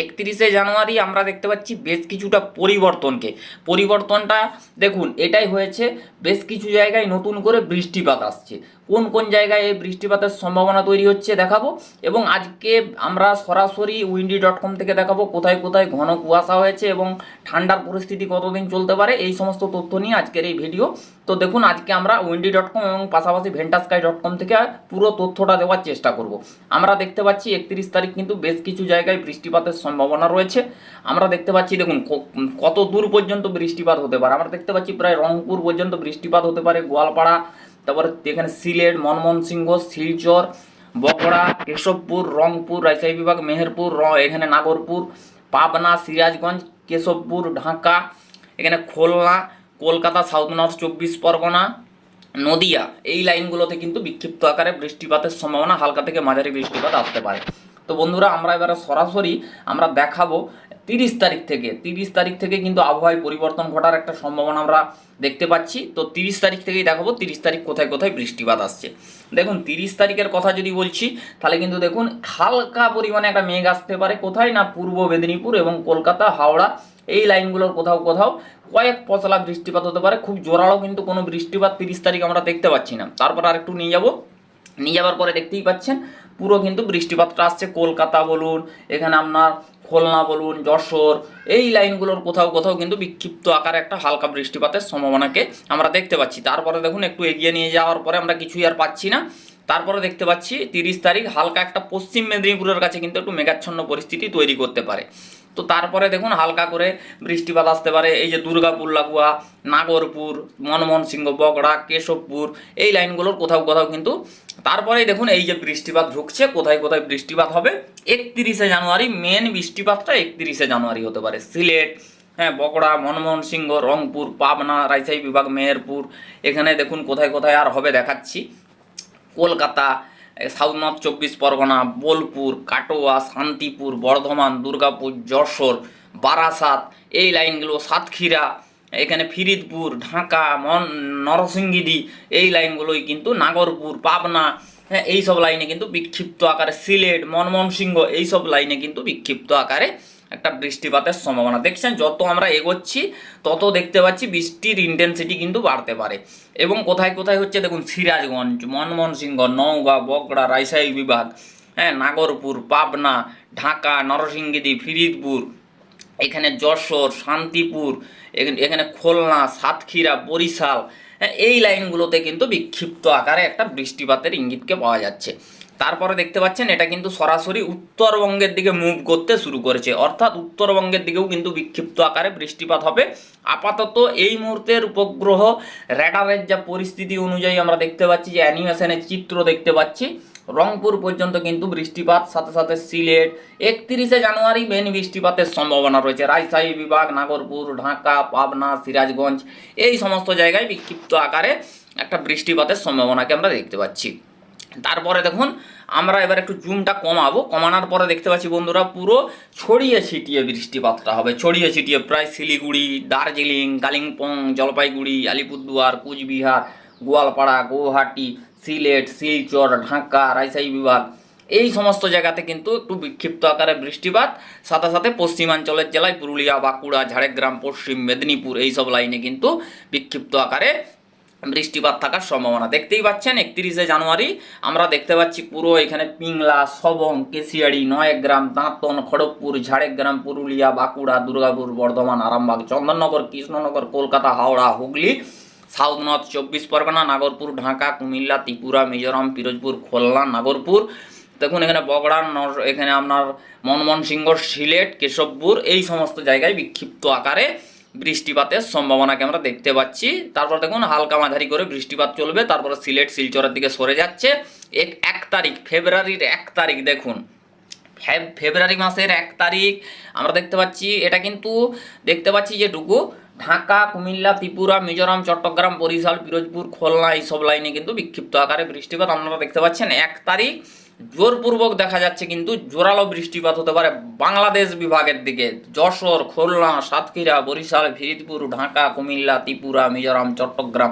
একত্রিশে জানুয়ারি আমরা দেখতে পাচ্ছি বেশ কিছুটা পরিবর্তনকে। পরিবর্তনটা দেখুন, এটাই হয়েছে, বেশ কিছু জায়গায় নতুন করে বৃষ্টিপাত আসছে। কোন কোন জায়গায় এই বৃষ্টিপাতের সম্ভাবনা তৈরি হচ্ছে দেখাবো এবং আজকে আমরা সরাসরি উইন্ডি ডট কম থেকে দেখাবো কোথায় কোথায় ঘন কুয়াশা হয়েছে এবং ঠান্ডার পরিস্থিতি কতদিন চলতে পারে, এই সমস্ত তথ্য নিয়ে আজকের এই ভিডিও তো দেখুন, আজকে আমরা উইন্ডি ডট কম এবং পাশাপাশি ভেন্টাস্কাই ডট কম থেকে পুরো তথ্যটা দেওয়ার চেষ্টা করব। আমরা দেখতে পাচ্ছি একত্রিশ তারিখ কিন্তু বেশ কিছু জায়গায় বৃষ্টিপাতের সম্ভাবনা রয়েছে। আমরা দেখতে পাচ্ছি, দেখুন কত দূর পর্যন্ত বৃষ্টিপাত হতে পারে। আমরা দেখতে পাচ্ছি প্রায় রংপুর পর্যন্ত বৃষ্টিপাত হতে পারে, গোয়ালপাড়া তারপরে এখানে সিলেট, মনমোহনসিংহ, শিলচর বকড়া কেশবপুর, রংপুর, রাজশাহী বিভাগ, মেহেরপুর এখানে নাগরপুর, পাবনা, সিরাজগঞ্জ, কেশবপুর, ঢাকা, এখানে খুলনা, কলকাতা, সাউথ নর্থ, চব্বিশ পরগনা, নদিয়া। এই লাইনগুলোতে কিন্তু বিক্ষিপ্ত আকারে বৃষ্টিপাতের সম্ভাবনা হালকা থেকে মাঝারি বৃষ্টিপাত আসতে পারে। তো বন্ধুরা, আমরা এবারে সরাসরি আমরা দেখাবো তিরিশ তারিখ থেকে। তিরিশ তারিখ থেকে কিন্তু আবহাওয়ায় পরিবর্তন ঘটার একটা সম্ভাবনা আমরা দেখতে পাচ্ছি। তো তিরিশ তারিখ থেকেই দেখাবো, তিরিশ তারিখ কোথায় কোথায় বৃষ্টিপাত আসছে। দেখুন, তিরিশ তারিখের কথা যদি বলছি, তাহলে কিন্তু দেখুন, হালকা পরিমাণে একটা মেঘ আসতে পারে। কোথায় না পূর্ব মেদিনীপুর এবং কলকাতা, হাওড়া, এই লাইনগুলোর কোথাও কোথাও কয়েক পশলা বৃষ্টিপাত হতে পারে। খুব জোরালো কিন্তু কোনো বৃষ্টিপাত তিরিশ তারিখ আমরা দেখতে পাচ্ছি না। তারপর আর একটু নিয়ে যাব। নিয়ে যাওয়ার পরে দেখতেই পাচ্ছেন পুরো কিন্তু বৃষ্টিপাতটা আসছে, কলকাতা বলুন, এখানে আপনার খুলনা বলুন, যশোর, এই লাইনগুলোর কোথাও কোথাও কিন্তু বিক্ষিপ্ত আকারে একটা হালকা বৃষ্টিপাতের সম্ভাবনাকে আমরা দেখতে পাচ্ছি। তারপরে দেখুন, একটু এগিয়ে নিয়ে যাওয়ার পরে আমরা কিছুই আর পাচ্ছি না। তারপরে দেখতে পাচ্ছি তিরিশ তারিখ, হালকা একটা পশ্চিম মেদিনীপুরের কাছে কিন্তু একটু মেঘাচ্ছন্ন পরিস্থিতি তৈরি করতে পারে। তো তারপরে দেখুন হালকা করে বৃষ্টিপাত আসতে পারে। এই যে দুর্গাপুর, লাগুয়া, নাগরপুর মনমোহন সিংহ বগড়া কেশবপুর, এই লাইনগুলোর কোথাও কোথাও কিন্তু তারপরেই দেখুন এই যে বৃষ্টিপাত ঢুকছে, কোথায় কোথায় বৃষ্টিপাত হবে? একত্রিশে জানুয়ারি মেন বৃষ্টিপাতটা একত্রিশে জানুয়ারি হতে পারে। সিলেট হ্যাঁ বকড়া মনমোহন সিংহ রংপুর, পাবনা, রাজশাহী বিভাগ, মেহেরপুর, এখানে দেখুন কোথায় কোথায় আর হবে দেখাচ্ছি। কলকাতা সাউথ নর্থ চব্বিশ পরগনা, বোলপুর, কাটোয়া, শান্তিপুর, বর্ধমান, দুর্গাপুর, যশোর, বারাসাত, এই লাইনগুলো সাতক্ষীরা, এখানে ফিরিদপুর, ঢাকা, মন নরসিংগিদি এই লাইনগুলোই কিন্তু নাগরপুর, পাবনা হ্যাঁ এইসব লাইনে কিন্তু বিক্ষিপ্ত আকারে সিলেট, মনমোহন সিংহ, এইসব লাইনে কিন্তু বিক্ষিপ্ত আকারে একটা বৃষ্টিপাতের সম্ভাবনা। দেখছেন যত আমরা এগোচ্ছি তত দেখতে পাচ্ছি বৃষ্টির ইন্টেন্সিটি কিন্তু বাড়তে পারে। এবং কোথায় কোথায় হচ্ছে দেখুন সিরাজগঞ্জ মনমোহন সিংহ নওগাঁ বগড়া রাজশাহী বিভাগ হ্যাঁ নাগরপুর পাবনা ঢাকা নরসিংগিরি ফিরিদপুর এখানে যশোর শান্তিপুর এখানে- এখানে খুলনা সাতক্ষীরা বরিশাল হ্যাঁ, এই লাইনগুলোতে কিন্তু বিক্ষিপ্ত আকারে একটা বৃষ্টিপাতের ইঙ্গিতকে পাওয়া যাচ্ছে। তারপরে দেখতে পাচ্ছেন এটা কিন্তু সরাসরি উত্তরবঙ্গের দিকে মুভ করতে শুরু করেছে। অর্থাৎ উত্তরবঙ্গের দিকেও কিন্তু বিক্ষিপ্ত আকারে বৃষ্টিপাত হবে। আপাতত এই মুহূর্তের উপগ্রহ র্যাডারের যা পরিস্থিতি অনুযায়ী আমরা দেখতে পাচ্ছি, যে অ্যানিমেশনের চিত্র দেখতে পাচ্ছি, রংপুর পর্যন্ত কিন্তু বৃষ্টিপাত, সাথে সাথে সিলেট, একত্রিশে জানুয়ারি মেন বৃষ্টিপাতের সম্ভাবনা রয়েছে। রাজশাহী বিভাগ, নাগরপুর, ঢাকা, পাবনা, সিরাজগঞ্জ, এই সমস্ত জায়গায় বিক্ষিপ্ত আকারে একটা বৃষ্টিপাতের সম্ভাবনাকে আমরা দেখতে পাচ্ছি। তারপরে দেখুন, আমরা এবার একটু জুমটা কমাবো। কমানোর পরে দেখতে পাচ্ছি বন্ধুরা, পুরো ছড়িয়ে ছিটিয়ে বৃষ্টিপাতটা হবে। ছড়িয়ে ছিটিয়ে প্রায় শিলিগুড়ি, দার্জিলিং, কালিম্পং, জলপাইগুড়ি, আলিপুরদুয়ার, কুচবিহার, গোয়ালপাড়া গুয়াহাটি সিলেট, শিলচর, ঢাকা, রাজশাহী বিভাগ, এই সমস্ত জায়গাতে কিন্তু একটু বিক্ষিপ্ত আকারে বৃষ্টিপাত। সাথে সাথে পশ্চিমাঞ্চলের জেলায় পুরুলিয়া, বাঁকুড়া, ঝাড়গ্রাম, পশ্চিম মেদিনীপুর, এইসব লাইনে কিন্তু বিক্ষিপ্ত আকারে বৃষ্টিপাত থাকার সম্ভাবনা। দেখতেই পাচ্ছেন, একত্রিশে জানুয়ারি আমরা দেখতে পাচ্ছি পুরো এখানে পিংলা, সবং, কেশিয়াড়ি, নয়গ্রাম, দাঁতন, খড়গপুর, ঝাড়গ্রাম, পুরুলিয়া, বাঁকুড়া, দুর্গাপুর, বর্ধমান, আরামবাগ, চন্দননগর, কৃষ্ণনগর, কলকাতা, হাওড়া, হুগলি, সাউথ নর্থ, চব্বিশ পরগনা, নাগরপুর, ঢাকা, কুমিল্লা, ত্রিপুরা, মিজোরাম, পিরোজপুর, খুলনা, নাগরপুর। দেখুন এখানে বগড়া এখানে আপনার মনমোহন সিংহ, সিলেট, কেশবপুর, এই সমস্ত জায়গায় বিক্ষিপ্ত আকারে বৃষ্টিপাতের সম্ভাবনাকে আমরা দেখতে পাচ্ছি। তারপর দেখুন, হালকা মাঝারি করে বৃষ্টিপাত চলবে। তারপরে সিলেট শিলচরের দিকে সরে যাচ্ছে। এক এক তারিখ, ফেব্রুয়ারির এক তারিখ দেখুন। ফেব- ফেব্রুয়ারি মাসের এক তারিখ আমরা দেখতে পাচ্ছি। এটা কিন্তু দেখতে পাচ্ছি যেটুকু ঢাকা, কুমিল্লা, ত্রিপুরা, মিজোরাম, চট্টগ্রাম, বরিশাল, পিরোজপুর, খুলনা, এইসব লাইনে কিন্তু বিক্ষিপ্ত আকারে বৃষ্টিপাত আপনারা দেখতে পাচ্ছেন। এক তারিখ জোরপূর্বক দেখা যাচ্ছে কিন্তু জোরালো বৃষ্টিপাত হতে পারে বাংলাদেশ বিভাগের দিকে। যশোর, খুলনা, সাতক্ষীরা, বরিশাল, ফিরিদপুর, ঢাকা, কুমিল্লা, ত্রিপুরা, মিজোরাম, চট্টগ্রাম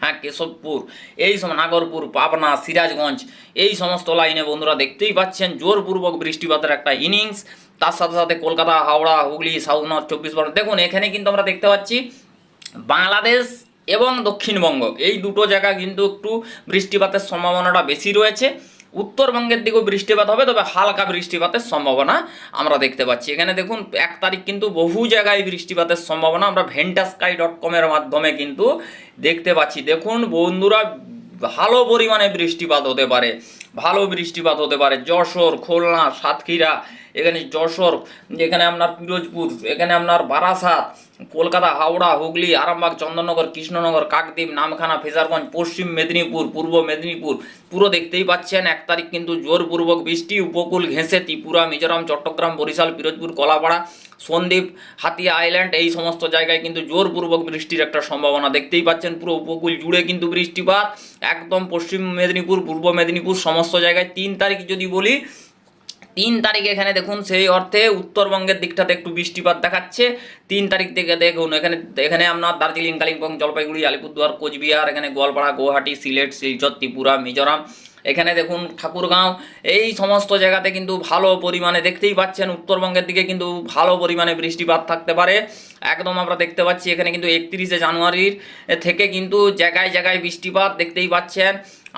হ্যাঁ কেশবপুর, এই সব নাগরপুর, পাবনা, সিরাজগঞ্জ, এই সমস্ত লাইনে বন্ধুরা দেখতেই পাচ্ছেন জোরপূর্বক বৃষ্টিপাতের একটা ইনিংস। তার সাথে সাথে কলকাতা, হাওড়া, হুগলি সাউথ নর্থ চব্বিশ পরগনা। দেখুন, এখানে কিন্তু আমরা দেখতে পাচ্ছি বাংলাদেশ এবং দক্ষিণবঙ্গ। এই দুটো জায়গা কিন্তু একটু বৃষ্টিপাতের সম্ভাবনাটা বেশি রয়েছে। উত্তরবঙ্গের দিকেও বৃষ্টিপাত হবে, তবে হালকা বৃষ্টিপাতের সম্ভাবনা আমরা দেখতে পাচ্ছি। এখানে দেখুন, এক তারিখ কিন্তু বহু জায়গায় বৃষ্টিপাতের সম্ভাবনা। আমরা ভেন্টাস্কাই ডট কমের মাধ্যমে কিন্তু দেখতে পাচ্ছি। দেখুন, বন্ধুরা, ভালো পরিমাণে বৃষ্টিপাত হতে পারে, ভালো বৃষ্টিপাত হতে পারে। যশোর, খুলনা, সাতক্ষীরা, এখানে যশোর এখানে আপনার পিরোজপুর, এখানে আপনার বারাসাত কলকাতা, হাওড়া, হুগলি, আরামবাগ, চন্দননগর, কৃষ্ণনগর, কাকদ্বীপ, নামখানা, ফেজারগঞ্জ, পশ্চিম মেদিনীপুর, পূর্ব মেদিনীপুর। পুরো দেখতেই পাচ্ছেন, এক তারিখ কিন্তু জোরপূর্বক বৃষ্টি, উপকূল ঘেঁষে, ত্রিপুরা, মিজোরাম, চট্টগ্রাম, বরিশাল, পিরোজপুর, কলাপাড়া, সন্দ্বীপ, হাতিয়া আইল্যান্ড, এই সমস্ত জায়গায় কিন্তু জোরপূর্বক বৃষ্টির একটা সম্ভাবনা দেখতেই পাচ্ছেন। পুরো উপকূল জুড়ে কিন্তু বৃষ্টিপাত, একদম পশ্চিম মেদিনীপুর, পূর্ব মেদিনীপুর, সমস্ত জায়গায় তিন তারিখ যদি বলি তিন তারিখ এখানে দেখুন সেই অর্থে উত্তরবঙ্গের দিকটাতে একটু বৃষ্টিপাত দেখাচ্ছে। তিন তারিখ থেকে দেখুন এখানে এখানে আপনার দার্জিলিং, কালিম্পং, জলপাইগুড়ি, আলিপুরদুয়ার, কোচবিহার, এখানে গোয়ালপাড়া, গুয়াহাটি, সিলেট, শিলচর, ত্রিপুরা, মিজোরাম এখানে দেখুন ঠাকুরগাঁও, এই সমস্ত জায়গাতে কিন্তু ভালো পরিমাণে দেখতেই পাচ্ছেন, উত্তরবঙ্গের দিকে কিন্তু ভালো পরিমাণে বৃষ্টিপাত থাকতে পারে। একদম আমরা দেখতে পাচ্ছি এখানে কিন্তু একত্রিশে জানুয়ারির থেকে কিন্তু জায়গায় জায়গায় বৃষ্টিপাত দেখতেই পাচ্ছেন।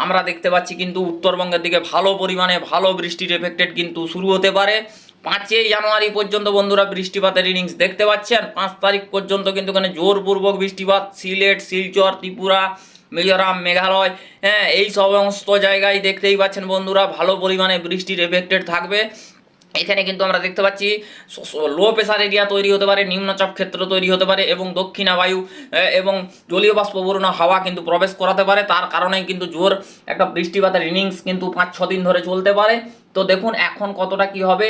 আমরা দেখতে পাচ্ছি কিন্তু উত্তরবঙ্গের দিকে ভালো পরিমাণে ভালো বৃষ্টির এফেক্টেড কিন্তু শুরু হতে পারে। পাঁচই জানুয়ারি পর্যন্ত বন্ধুরা বৃষ্টিপাতের ইনিংস দেখতে পাচ্ছেন। পাঁচ তারিখ পর্যন্ত কিন্তু এখানে জোরপূর্বক বৃষ্টিপাত, সিলেট, শিলচর, ত্রিপুরা মিজোরাম, মেঘালয় হ্যাঁ এই সমস্ত জায়গায় দেখতেই পাচ্ছেন বন্ধুরা, ভালো পরিমাণে বৃষ্টির এফেক্টেড থাকবে। এখানে কিন্তু আমরা দেখতে পাচ্ছি লো প্রেশার এরিয়া তৈরি হতে পারে, নিম্নচাপ ক্ষেত্র তৈরি হতে পারে এবং দক্ষিণা বায়ু এবং জলীয় বাষ্পবর্ণ হাওয়া কিন্তু প্রবেশ করাতে পারে। তার কারণেই কিন্তু জোর একটা বৃষ্টিপাতের ইনিংস কিন্তু পাঁচ ছ দিন ধরে চলতে পারে। তো দেখুন এখন কতটা কি হবে?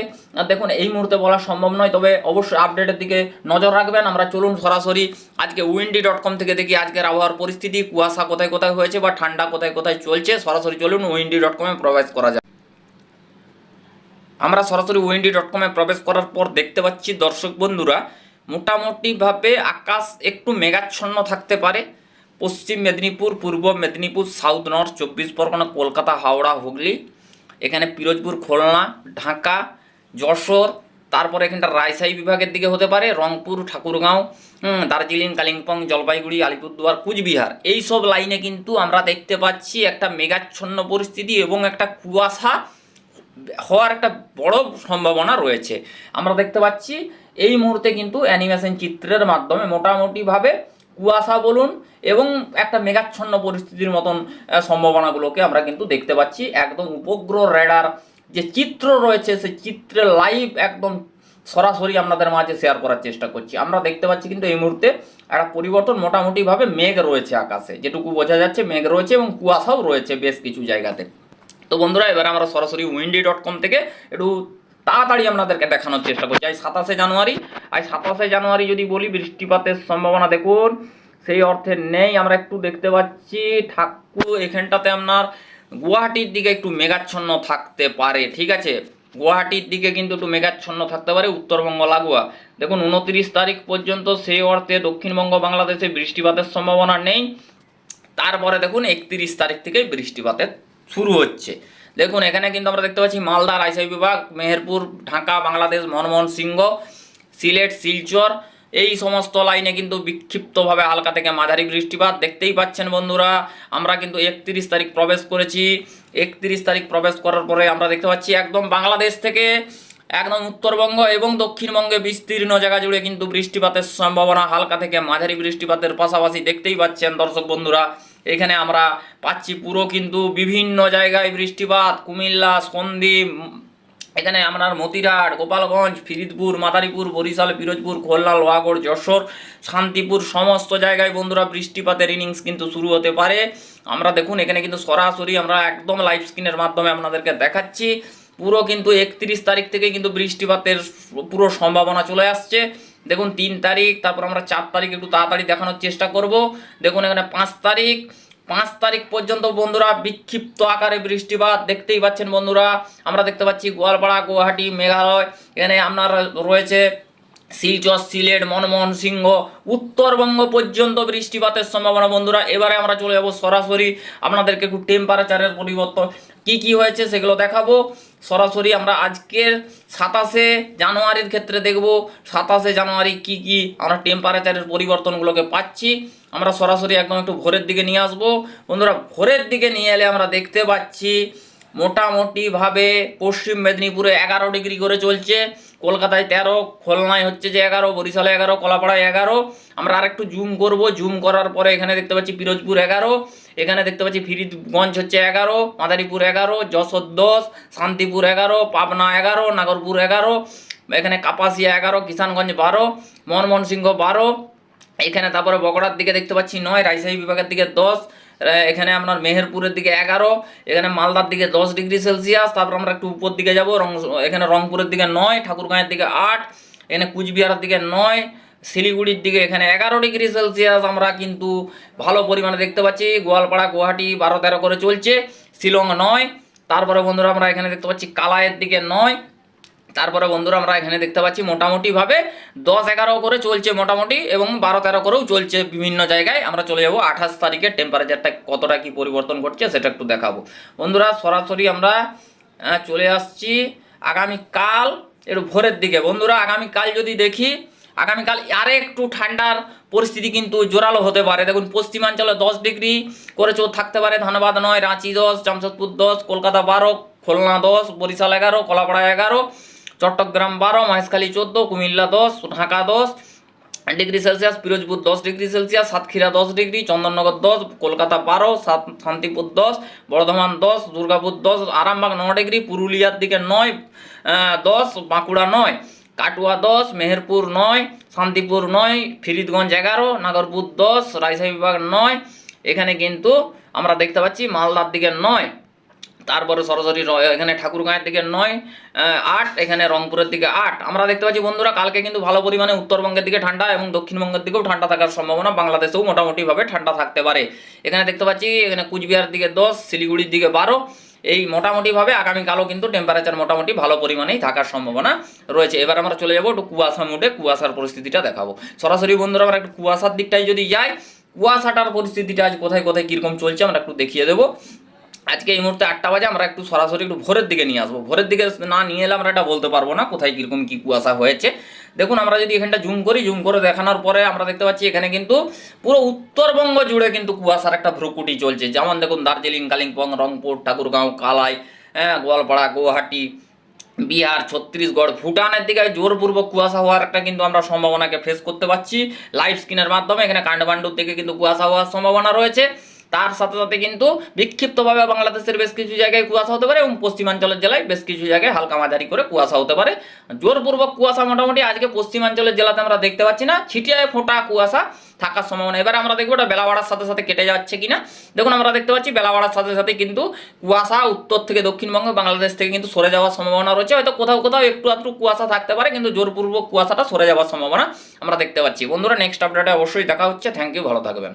দেখুন, এই মুহূর্তে বলা সম্ভব নয়, তবে অবশ্যই আপডেটের দিকে নজর রাখবেন। আমরা চলুন সরাসরি আজকে উইন্ডি ডট কম থেকে দেখি আজকের আবহাওয়ার পরিস্থিতি, কুয়াশা কোথায় কোথায় হয়েছে বা ঠান্ডা কোথায় কোথায় চলছে। সরাসরি চলুন উইন্ডি ডট কমে প্রবেশ করা যায় আমরা সরাসরি উইন্ডি ডট কমে প্রবেশ করার পর দেখতে পাচ্ছি, দর্শক বন্ধুরা, মোটামুটিভাবে আকাশ একটু মেঘাচ্ছন্ন থাকতে পারে। পশ্চিম মেদিনীপুর, পূর্ব মেদিনীপুর সাউথ নর্থ চব্বিশ পরগনা, কলকাতা, হাওড়া, হুগলি। এখানে পিরোজপুর, খুলনা, ঢাকা, যশোর, তারপরে এখানটা রায়সাই বিভাগের দিকে হতে পারে, রংপুর, ঠাকুরগাঁও দার্জিলিং, কালিম্পং, জলপাইগুড়ি, আলিপুরদুয়ার, কুচবিহার। এই সব লাইনে কিন্তু আমরা দেখতে পাচ্ছি একটা মেঘাচ্ছন্ন পরিস্থিতি এবং একটা কুয়াশা হওয়ার একটা বড় সম্ভাবনা রয়েছে। আমরা দেখতে পাচ্ছি এই মুহূর্তে কিন্তু অ্যানিমেশন চিত্রের মাধ্যমে মোটামুটিভাবে কুয়াশা বলুন এবং একটা মেঘাচ্ছন্ন পরিস্থিতির মতন সম্ভাবনাগুলোকে আমরা কিন্তু দেখতে পাচ্ছি। একদম উপগ্রহ রেডার যে চিত্র রয়েছে, সেই চিত্রের লাইভ একদম সরাসরি আপনাদের মাঝে শেয়ার করার চেষ্টা করছি। আমরা দেখতে পাচ্ছি কিন্তু এই মুহূর্তে একটা পরিবর্তন, মোটামুটিভাবে মেঘ রয়েছে আকাশে। যেটুকু বোঝা যাচ্ছে মেঘ রয়েছে এবং কুয়াশাও রয়েছে বেশ কিছু জায়গাতে। তো বন্ধুরা, এবার আমরা সরাসরি উইন্ডি ডট কম থেকে একটু তাড়াতাড়ি আপনাদেরকে দেখানোর চেষ্টা করছি। আজ সাতাশে জানুয়ারি, আজ সাতাশে জানুয়ারি যদি বলি, বৃষ্টিপাতের সম্ভাবনা দেখুন। সেই অর্থে নেই। আমরা একটু দেখতে পাচ্ছি, ঠাকুর, এখানটাতে আপনার গুয়াহাটির দিকে একটু মেঘাচ্ছন্ন থাকতে পারে, ঠিক আছে? গুয়াহাটির দিকে কিন্তু একটু মেঘাচ্ছন্ন থাকতে পারে, উত্তরবঙ্গ, লাগোয়া। দেখুন, উনত্রিশ তারিখ পর্যন্ত সেই অর্থে দক্ষিণবঙ্গ, বাংলাদেশে বৃষ্টিপাতের সম্ভাবনা নেই। তারপরে দেখুন, একত্রিশ তারিখ থেকে বৃষ্টিপাতের শুরু হচ্ছে। দেখুন, এখানে কিন্তু আমরা দেখতে পাচ্ছি মালদা রাজশাহী বিভাগ, মেহেরপুর, ঢাকা, বাংলাদেশ, মনমোহন সিংহ, সিলেট, শিলচর এই সমস্ত লাইনে কিন্তু বিক্ষিপ্তভাবে হালকা থেকে মাঝারি বৃষ্টিপাত দেখতেই পাচ্ছেন বন্ধুরা। আমরা কিন্তু একত্রিশ তারিখ প্রবেশ করেছি। একত্রিশ তারিখ প্রবেশ করার পরে আমরা দেখতে পাচ্ছি একদম বাংলাদেশ থেকে একদম উত্তরবঙ্গ এবং দক্ষিণবঙ্গে বিস্তীর্ণ জায়গা জুড়ে কিন্তু বৃষ্টিপাতের সম্ভাবনা হালকা থেকে মাঝারি বৃষ্টিপাতের পাশাপাশি দেখতেই পাচ্ছেন দর্শক বন্ধুরা। এখানে আমরা পাচ্ছি পুরো কিন্তু বিভিন্ন জায়গায় বৃষ্টিপাত, কুমিল্লা, সন্দ্বীপ এখানে আপনার মতিরাট, গোপালগঞ্জ, ফিরিদপুর, মাদারীপুর, বরিশাল, পিরোজপুর, খুলনা, লোহাগড়, যশোর, শান্তিপুর সমস্ত জায়গায় বন্ধুরা বৃষ্টিপাতের ইনিংস কিন্তু শুরু হতে পারে। আমরা দেখুন, এখানে কিন্তু সরাসরি আমরা একদম লাইভ স্ক্রিনের মাধ্যমে আপনাদেরকে দেখাচ্ছি। পুরো কিন্তু একত্রিশ তারিখ থেকে কিন্তু বৃষ্টিপাতের পুরো সম্ভাবনা চলে আসছে। দেখুন, তিন তারিখ, তারপর আমরা চার তারিখ একটু তাড়াতাড়ি দেখানোর চেষ্টা করব। দেখুন, এখানে পাঁচ তারিখ পাঁচ তারিখ পর্যন্ত বন্ধুরা বিক্ষিপ্ত আকারে বৃষ্টিপাত দেখতেই পাচ্ছেন বন্ধুরা। আমরা দেখতে পাচ্ছি গোয়ালপাড়া, গুয়াহাটি, মেঘালয়, এখানে আপনার রয়েছে শিলচর, সিলেট, মনমোহন সিংহ। উত্তরবঙ্গ পর্যন্ত বৃষ্টিপাতের সম্ভাবনা বন্ধুরা। এবারে আমরা চলে যাব সরাসরি। আপনাদেরকে একটু টেম্পারেচারের পরিবর্তন কি কি হয়েছে সেগুলো দেখাবো। সরাসরি আমরা আজকের সাতাশে জানুয়ারির ক্ষেত্রে দেখব। সাতাশে জানুয়ারি কি কি? আমরা টেম্পারেচারের পরিবর্তনগুলোকে পাচ্ছি। আমরা সরাসরি একদম একটু ভোরের দিকে নিয়ে আসব। বন্ধুরা, ভোরের দিকে নিয়ে এলে আমরা দেখতে পাচ্ছি, মোটামুটিভাবে পশ্চিম মেদিনীপুরে এগারো ডিগ্রি করে চলছে। কলকাতায় তেরো, খুলনায় হচ্ছে যে এগারো, বরিশালে এগারো, কলাপাড়ায় এগারো। আমরা আরেকটু জুম করব। জুম করার পরে এখানে দেখতে পাচ্ছি পিরোজপুর এগারো। এখানে দেখতে পাচ্ছি ফিরিদগঞ্জ হচ্ছে এগারো, মাদারীপুর এগারো, যশোর দশ, শান্তিপুর এগারো, পাবনা এগারো, নাগরপুর এগারো, এখানে কাপাসিয়া এগারো, কিষানগঞ্জ বারো মনমোহন সিংহ বারো, এখানে তারপরে বগড়ার দিকে দেখতে পাচ্ছি নয়, রাজশাহী বিভাগের দিকে দশ এখানে আপনার মেহেরপুরের দিকে এগারো, এখানে মালদার দিকে দশ ডিগ্রি সেলসিয়াস, তারপর আমরা একটু উপর দিকে যাব, রং, এখানে রংপুরের দিকে নয়, ঠাকুরগাঁয়ের দিকে আট, এখানে কুচবিহারের দিকে নয় শিলিগুড়ির দিকে এখানে এগারো ডিগ্রি সেলসিয়াস আমরা কিন্তু ভালো পরিমাণে দেখতে পাচ্ছি। গোয়ালপাড়া, গুয়াহাটি বারো তেরো করে চলছে। শিলং নয়। তারপরে বন্ধুরা আমরা এখানে দেখতে পাচ্ছি কালায়ের দিকে নয়। তারপরে বন্ধুরা আমরা এখানে দেখতে পাচ্ছি মোটামুটিভাবে দশ এগারো করে চলছে মোটামুটি এবং বারো তেরো করেও চলছে বিভিন্ন জায়গায়। আমরা চলে যাব আঠাশ তারিখে টেম্পারেচারটা কতটা কি পরিবর্তন ঘটছে সেটা একটু দেখাবো। বন্ধুরা সরাসরি আমরা চলে আসছি আগামীকাল, একটু ভোরের দিকে। বন্ধুরা আগামীকাল যদি দেখি আগামীকাল আরে একটু ঠান্ডার পরিস্থিতি কিন্তু জোরালো হতে পারে। দেখুন, পশ্চিমাঞ্চলে দশ ডিগ্রি করে চোখ থাকতে পারে। ধানবাদ নয়, রাঁচি দশ, জামশেদপুর দশ, কলকাতা বারো, খুলনা দশ, বরিশাল এগারো, কলাপাড়া এগারো, চট্টগ্রাম বারো, মহেশখালী চোদ্দ, কুমিল্লা দশ, ঢাকা দশ, ডিগ্রি সেলসিয়াস পিরোজপুর দশ ডিগ্রি সেলসিয়াস, সাতক্ষীরা দশ ডিগ্রি, চন্দননগর দশ, কলকাতা বারো, সাত, শান্তিপুর দশ, বর্ধমান দশ, দুর্গাপুর দশ, আরামবাগ ন ডিগ্রি, পুরুলিয়ার দিকে নয় দশ, বাঁকুড়া নয়। কাটুয়া দশ, মেহেরপুর নয়, শান্তিপুর নয়, ফিরিদগঞ্জ এগারো, নাগরপুর দশ, রাজশাহী বিভাগ নয়। এখানে কিন্তু আমরা দেখতে পাচ্ছি মালদার দিকে নয়, তারপরে সরাসরি এখানে ঠাকুরগাঁয়ের দিকে নয় আট, এখানে রংপুরের দিকে আট। আমরা দেখতে পাচ্ছি বন্ধুরা কালকে কিন্তু ভালো পরিমাণে উত্তরবঙ্গের দিকে ঠান্ডা এবং দক্ষিণবঙ্গের দিকেও ঠান্ডা থাকার সম্ভাবনা বাংলাদেশেও মোটামুটিভাবে ঠান্ডা থাকতে পারে। এখানে দেখতে পাচ্ছি এখানে কুচবিহার দিকে দশ, শিলিগুড়ির দিকে বারো এই মোটামুটিভাবে আগামীকালও কিন্তু টেম্পারেচার মোটামুটি ভালো পরিমাণেই থাকার সম্ভাবনা রয়েছে। এবার আমরা চলে যাব একটু কুয়াশা মুডে কুয়াশার পরিস্থিতিটা দেখাবো। সরাসরি বন্ধুরা আমরা একটু কুয়াশার দিকটাই যদি যাই, কুয়াশাটার পরিস্থিতিটা আজ কোথায় কোথায় কীরকম চলছে আমরা একটু দেখিয়ে দেবো। আজকে এই মুহূর্তে আটটা বাজে, আমরা একটু সরাসরি একটু ভোরের দিকে নিয়ে আসব। ভোরের দিকে না নিয়ে এলে আমরা এটা বলতে পারব না, কোথায় কীরকম কী কুয়াশা হয়েছে। দেখুন, আমরা যদি এখানটা জুম করি, জুম করে দেখানোর পরে আমরা দেখতে পাচ্ছি এখানে কিন্তু পুরো উত্তরবঙ্গ জুড়ে কিন্তু কুয়াশার একটা ভ্রুকুটি চলছে। যেমন দেখুন, দার্জিলিং, কালিম্পং, রংপুর, ঠাকুরগাঁও, কালাই হ্যাঁ গোয়ালপাড়া, গুয়াহাটি, বিহার, ছত্তিশগড়, ভুটানের দিকে জোরপূর্বক কুয়াশা হওয়ার একটা কিন্তু আমরা সম্ভাবনাকে ফেস করতে পারছি লাইভ স্ক্রিনের মাধ্যমে এখানে কাণ্ডবান্ডুর দিকে কিন্তু কুয়াশা হওয়ার সম্ভাবনা রয়েছে। তার সাথে সাথে কিন্তু বিক্ষিপ্তভাবে বাংলাদেশের বেশ কিছু জায়গায় কুয়াশা হতে পারে এবং পশ্চিমাঞ্চলের জেলায় বেশ কিছু জায়গায় হালকা মাঝারি করে কুয়াশা হতে পারে। জোরপূর্বক কুয়াশা মোটামুটি আজকে পশ্চিমাঞ্চলের জেলাতে আমরা দেখতে পাচ্ছি না। ছিটিয়ায় ফোঁটা কুয়াশা থাকার সম্ভাবনা। এবার আমরা দেখব ওটা বেলা বাড়ার সাথে সাথে কেটে যাচ্ছে কিনা। দেখুন, আমরা দেখতে পাচ্ছি বেলা বাড়ার সাথে সাথে কিন্তু কুয়াশা উত্তর থেকে দক্ষিণবঙ্গ, বাংলাদেশ থেকে কিন্তু সরে যাওয়ার সম্ভাবনা রয়েছে। হয়তো কোথাও কোথাও একটু আধটু কুয়াশা থাকতে পারে, কিন্তু জোরপূর্বক কুয়াশাটা সরে যাওয়ার সম্ভাবনা আমরা দেখতে পাচ্ছি। বন্ধুরা নেক্সট আপডেটে অবশ্যই দেখা হচ্ছে। থ্যাংক ইউ ভালো থাকবেন।